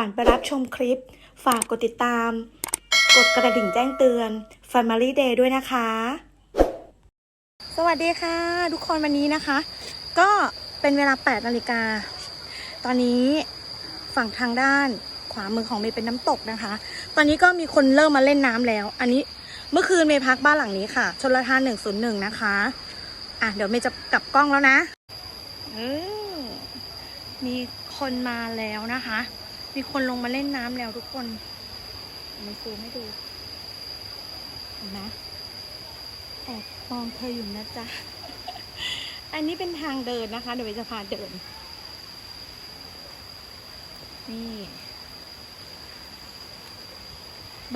ก่อนไปรับชมคลิป ฝากกดติดตาม กดกระดิ่งแจ้งเตือน Family Day ด้วยนะคะ สวัสดีค่ะ ทุกคนวันนี้นะคะ ก็เป็นเวลา 8 นาฬิกา ตอนนี้ฝั่งทางด้านขวามือของเมย์เป็นน้ำตกนะคะ ตอนนี้ก็มีคนเริ่มมาเล่นน้ำแล้ว อันนี้เมื่อคืนเมย์พักบ้านหลังนี้ค่ะ ชนละทาน101นะคะ อะเดี๋ยวเมย์จะกลับกล้องแล้วนะ เออ มีคนมาแล้วนะคะ มีคนลงมาเล่นน้ำแล้วทุกคนมาซูมให้ดูเห็นไหมแอบมองเธออยู่นะจ๊ะ อันนี้เป็นทางเดินนะคะ เดี๋ยวเมย์จะพาเดิน นี่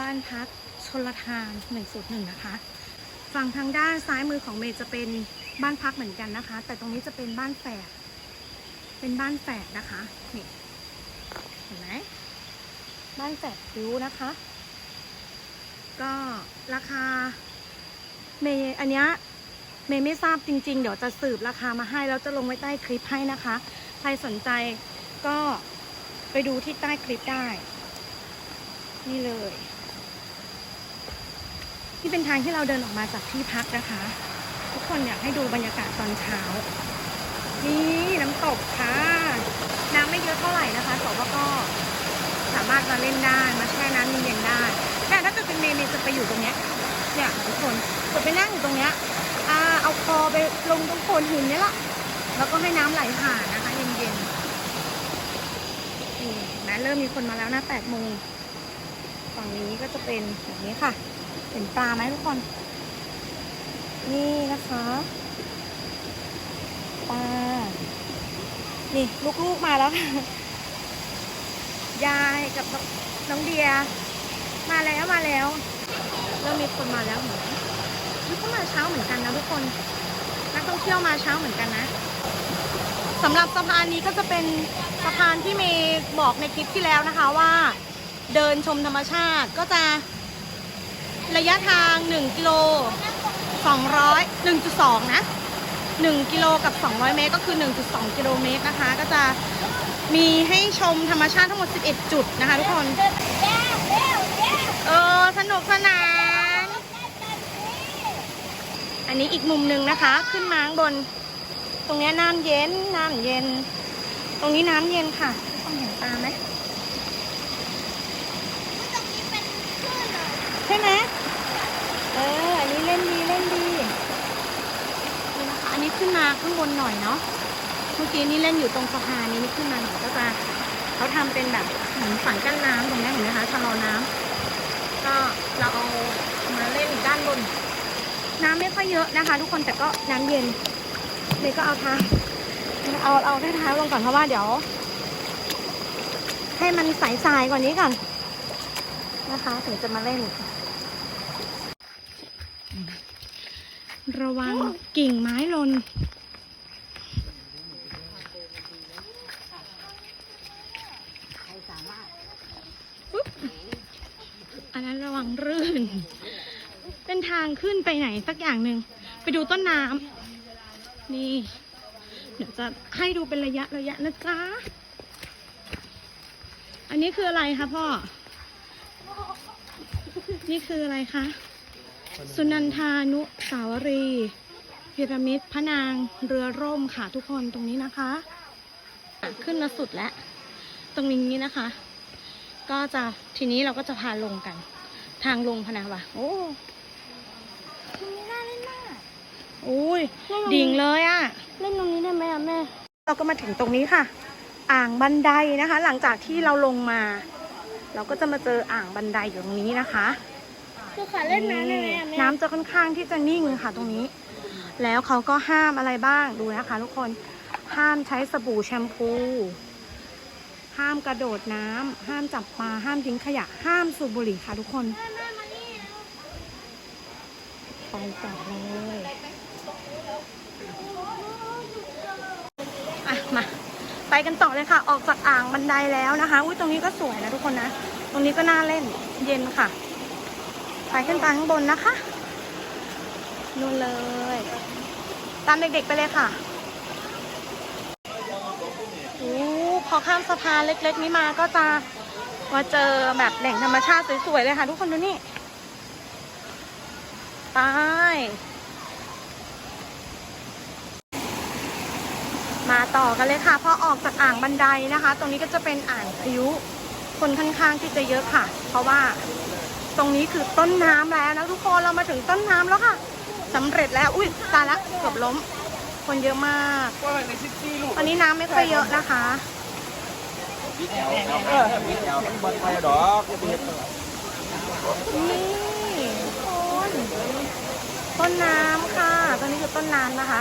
บ้านพักชนลทานหนึ่งศูนย์หนึ่งนะคะ ฝั่งทางด้านซ้ายมือของเมย์จะเป็นบ้านพักเหมือนกันนะคะ แต่ตรงนี้จะเป็นบ้านแฝด เป็นบ้านแฝดนะคะ นี่ ห็นไหมบ้านแฝดริ้วนะคะ ก็ราคา เมย์อันเนี้ยเมย์ไม่ทราบจริง ๆ เดี๋ยวจะสืบราคามาให้ แล้วจะลงไว้ใต้คลิปให้นะคะ ใครสนใจก็ไปดูที่ใต้คลิปได้ นี่เลยนี่เป็นทางที่เราเดินออกมาจากที่พักนะคะ ทุกคนอยากให้ดูบรรยากาศตอนเช้า นี่น้ำตกค่ะน้ำ ไม่เยอะเท่าไหร่นะคะแต่ว่าก็สามารถมาเล่นได้มาแช่น้ำเย็นๆได้ แต่ถ้าเกิดเป็นเมย์เมย์จะไปอยู่ตรงเนี้ยเนี่ยทุกคนจะไปนั่งอยู่ตรงเนี้ยอ่าเอาคอไปลงตรงโขดหินนี่แหละแล้วก็ให้น้ำไหลผ่านนะคะ เย็นๆนี่นไหมเริ่มมีคนมาแล้วนะแปดโมงฝั่งนี้ก็จะเป็นแบบนี้ค่ะ เห็นปลาไหมทุกคน นี่นะคะปลา นี่ลูกๆมาแล้ว ยายกับน้องเดีย มาแล้วมาแล้วเริ่มมีคนมาแล้วเห็นไหมนี่ก็มาเช้าเหมือนกันนะทุกคนนักท่องเที่ยวมาเช้าเหมือนกันนะสำหรับสะพานนี้ก็จะเป็นสะพานที่เมย์บอกในคลิปที่แล้วนะคะว่า เดินชมธรรมชาติก็จะระยะทาง 1 กิโล 200 1.2 นะ 1กิโลกับ 200 เมตร ก็คือ 1.2 กิโลเมตรนะคะ ก็จะมีให้ชมธรรมชาติทั้งหมด 11 จุดนะคะทุกคน เออ สนุกสนาน อันนี้อีกมุมหนึ่งนะคะ ขึ้นมาข้างบน ตรงนี้น้ำเย็น น้ำเย็น ตรงนี้น้ำเย็นค่ะทุกคนเห็นปลาไหม ใช่ไหมเออ อันนี้เล่นดีเล่นดี นี่นะคะ อันนี้ ขึ้นมาข้างบนหน่อยเนาะเมื่อกี้นี่เล่นอยู่ตรงสะพานนี้นี่ขึ้นมาหน่อยก็จะเขาทำเป็นแบบเหมือนฝังกั้นน้ำตรงนี้เห็นไหมคะชะลอน้ำก็เราเอามาเล่นด้านบน น้ำไม่ค่อยเยอะนะคะ ทุกคนแต่ก็น้ำเย็นเลยก็เอาเท้าเอาเอาแค่เท้าลงก่อนเพราะว่าเดี๋ยว ให้มันใสๆกว่านี้ก่อนนะคะถึงจะมาเล่น ระวังกิ่งไม้หล่นอันนั้นระวังรื่น เป็นทางขึ้นไปไหนสักอย่างหนึ่ง ไปดูต้นน้ำนี่ เดี๋ยวจะให้ดูเป็นระยะระยะนะจ๊ะ อันนี้คืออะไรคะพ่อ นี่คืออะไรคะ สุนันทานุสาวรีย์พีระมิดพระนางเรือร่มค่ะทุกคนตรงนี้นะคะอะขึ้นมาสุดแล้ว ตรงนี้นะคะ ก็จะทีนี้เราก็จะพาลงกัน ทางลงพะนาวะโอ้ตรงนี้น่าเล่นมากโอ้ยดิ่งเลยอะ่ะเล่นตรงนี้ได้ไหมอะแม่ เราก็มาถึงตรงนี้ค่ะ อ่างบันไดนะคะ หลังจากที่เราลงมา เราก็จะมาเจออ่างบันไดอยู่ตรงนี้นะคะ คือขาเล่นน้ำได้ไหมอะแม่น้ำจะค่อนข้างที่จะนิ่งค่ะตรงนี้ แล้วเขาก็ห้ามอะไรบ้างดูนะคะ ทุกคนห้ามใช้สบู่แชมพู ห้ามกระโดดน้ำห้ามจับปลาห้ามทิ้งขยะ ห้ามสูบบุหรี่ค่ะทุกคนแม่มานี่ไปต่อเลยอะมา ไปกันต่อเลยค่ะ ออกจากอ่างบันไดแล้วนะคะ อุ้ยตรงนี้ก็สวยนะทุกคนนะ ตรงนี้ก็น่าเล่นเย็นค่ะ ไปขึ้นไปข้างบนนะคะนู่นเลย ตามเด็กๆไปเลยค่ะโอ้พอข้ามสะพานเล็ก ๆ นี้มาก็จะมาเจอแบบแหล่งธรรมชาติสวย ๆ เลยค่ะ ทุกคนดูนี่ไปมาต่อกันเลยค่ะ พอออกจากอ่างบันไดนะคะ ตรงนี้ก็จะเป็นอ่างพริ้ว คนค่อนข้างที่จะเยอะค่ะ เพราะว่า ตรงนี้คือต้นน้ำแล้วนะทุกคนเรามาถึงต้นน้ำแล้วค่ะสำเร็จแล้วอุ้ยตายละเกือบล้ม คนเยอะมากวันนี้น้ำไม่ค่อยเยอะนะคะเออมีแถวมันบนไปดอกนี่คนต้นน้ำค่ะตรงนี้คือต้นน้ำนะคะ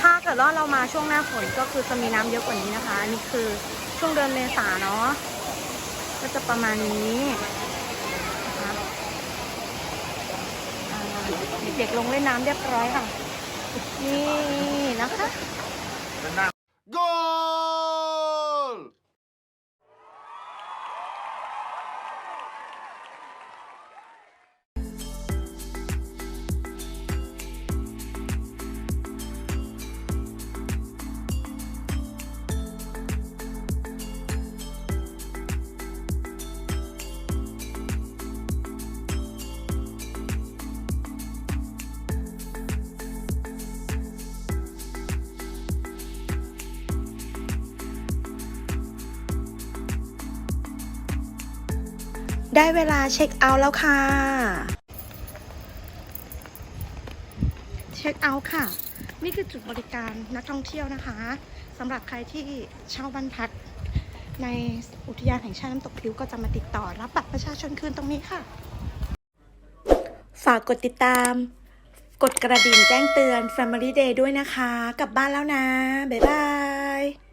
ถ้าเกิดว่าเรามาช่วงหน้าฝนก็คือจะมีน้ำเยอะกว่านี้นะคะอันนี้คือช่วงเดือนเมษาเนาะก็จะประมาณนี้นะคะอ่า เด็กๆลงเล่นน้ำเรียบร้อยค่ะ นี่นะคะ Go! ได้เวลาเช็คเอาท์แล้วค่ะ เช็คเอาท์ค่ะ นี่คือจุดบริการนักท่องเที่ยวนะคะสำหรับใครที่เช่าบ้านพัก ในอุทยานแห่งชาติน้ำตกพลิ้วก็จะมาติดต่อรับบัตรประชาชนคืนตรงนี้ค่ะ ฝากกดติดตาม กดกระดิ่งแจ้งเตือน Family Day ด้วยนะคะ กลับบ้านแล้วนะ บ๊ายบาย